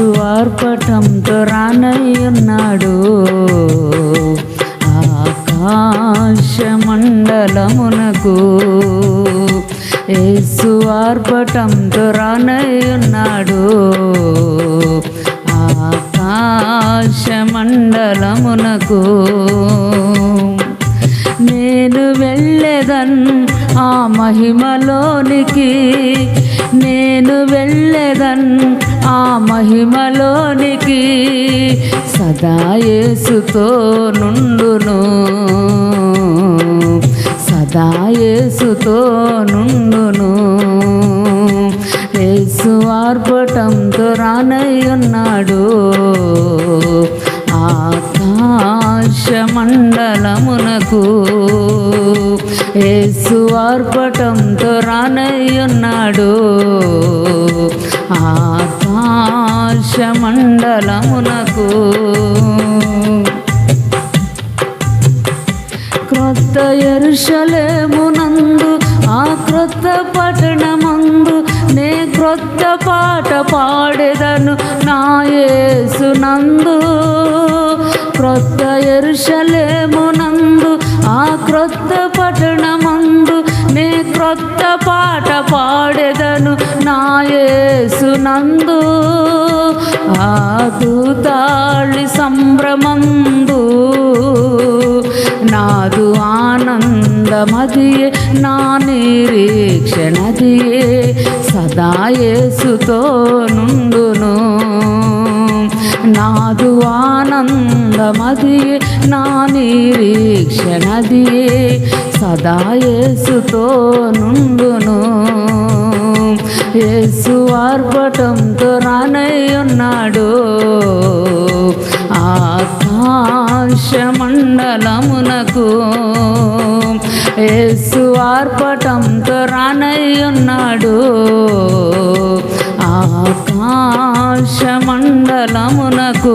యేసు ఆర్పటంతో రానయ్యున్నాడు. ఆకాశ మండలమునకు యేసు ఆర్పటంతో రానయ్యున్నాడు. ఆకాశమండలమునకు నేను వెళ్ళేదన్ ఆ మహిమలోనికి నేను వెళ్ళేదన్ ఆ మహిమలోనికి సదా యేసుతో నుండును. సదా యేసుతో నుండును. యేసు ఆర్భటంతో రానయ్యున్నాడు ఆకాశ మండలమునకు యేసు ఆర్పటంతో రానయ్యున్నాడు. ఆకాశ మండలమునకు క్రొత్త ఎరుషలేమునందు ఆ క్రొత్త పట్టణమందు నే క్రొత్త పాట పాడెదను నా యేసునందు. క్రొత్త ఎరుషలేమునందు ఆ క్రొత్త పట్టణమందు నే క్రొత్త పాట పాడెదను నా యేసునందు ఆ దూతాళి సంభ్రమందు నాదు ఆనందమదియే నా నిరీక్షణదియే సదా యేసుతో నుండును. నాదు ఆనందమదియే నా నిరీక్షణదియే సదా యేసుతో నుండును. యేసు ఆర్భటంతో ఉన్నాడు. ఆకాశ మండలమునకు యేసు ఆర్భటంతో ఉన్నాడు. ఆకా నాకు.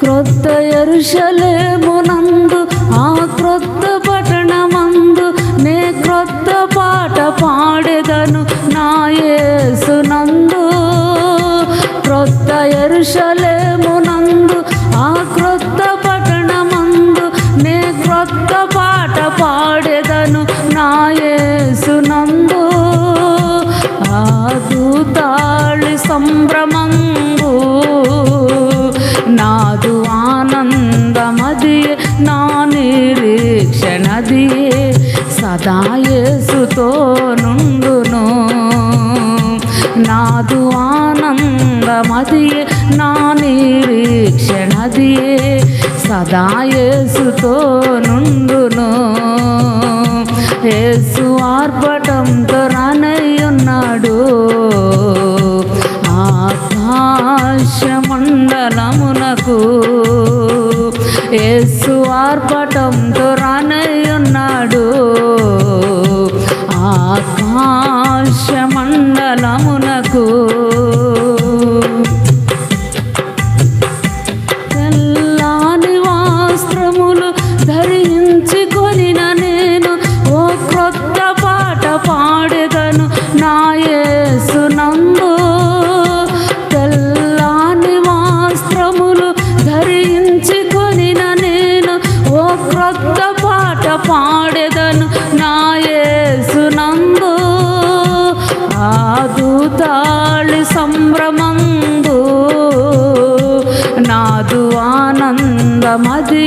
క్రొత్త ఎరుషలేమునందు ఆ క్రొత్త పట్టణమందు నే క్రొత్త పాట పాడెదను నా యేసునందు క్రొత్త ఎరుషలేమునందు ఆ క్రొత్త భూతాళు సంభ్రమంగు నాదు ఆనందమదియే నా నిరీక్షణదియే సదా యేసుతో నుండును నాదు ఆనందమదియే నా నిరీక్షణదియే సదా యేసుతో నుండును యేసు ఆర్భటంతో రానయ్యున్నాడు మండలమునకు యేసు ఆర్పటంతో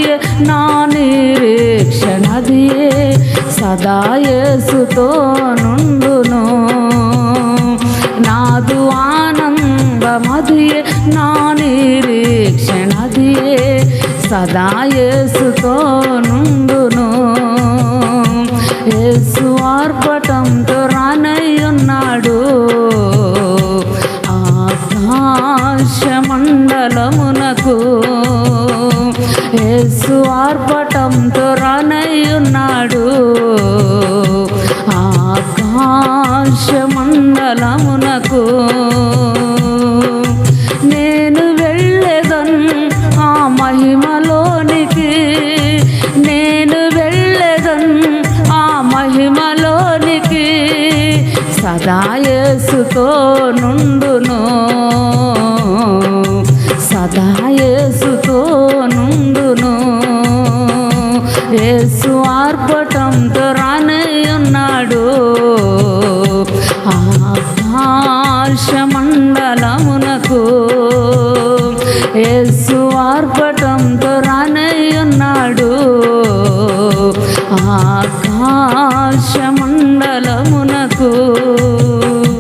ఆనందమదియే నా నిరీక్షణదియే సదా యేసుతో నుండును. నాదు ఆనందమదియే నా నిరీక్షణదియే సదా యేసుతో నుండును. యేసు ఆర్పటంతో ఆర్భటంతో రానయ్యున్నాడు. ఆకాశమండలమునకు నేను వెళ్ళేదన్ ఆ మహిమలోనికి నేను వెళ్ళేదన్ ఆ మహిమలోనికి సదా యేసుతో నుండును. సదా యేసుతో నుండును. యేసు ఆర్భటంతో రానయ్యున్నాడు ఆకాశమండలమునకు యేసు ఆర్భటంతో రానయ్యున్నాడు ఆకాశమండలము